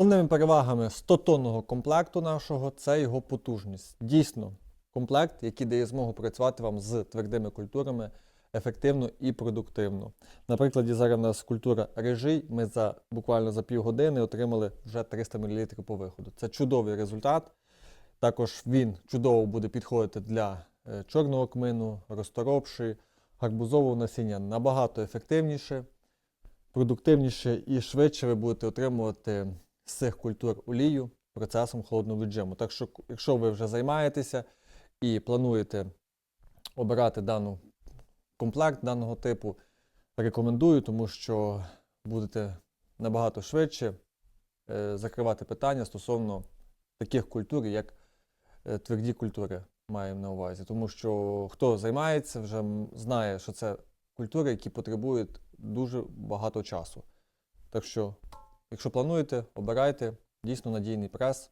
Головними перевагами 100-тонного комплекту нашого це його потужність. Дійсно, комплект, який дає змогу працювати вам з твердими культурами ефективно і продуктивно. Наприклад, зараз у нас культура режий. Ми за буквально за півгодини отримали вже 300 мл по виходу. Це чудовий результат. Також він чудово буде підходити для е, чорного кмину, розторопши, гарбузового насіння набагато ефективніше, продуктивніше і швидше ви будете отримувати з цих культур олію процесом холодного віджиму. Так що, якщо ви вже займаєтеся і плануєте обирати дану комплект даного типу, рекомендую, тому що будете набагато швидше е, закривати питання стосовно таких культур, як е, тверді культури маємо на увазі. Тому що хто займається, вже знає, що це культури, які потребують дуже багато часу. Так що, якщо плануєте, обирайте. Дійсно надійний прес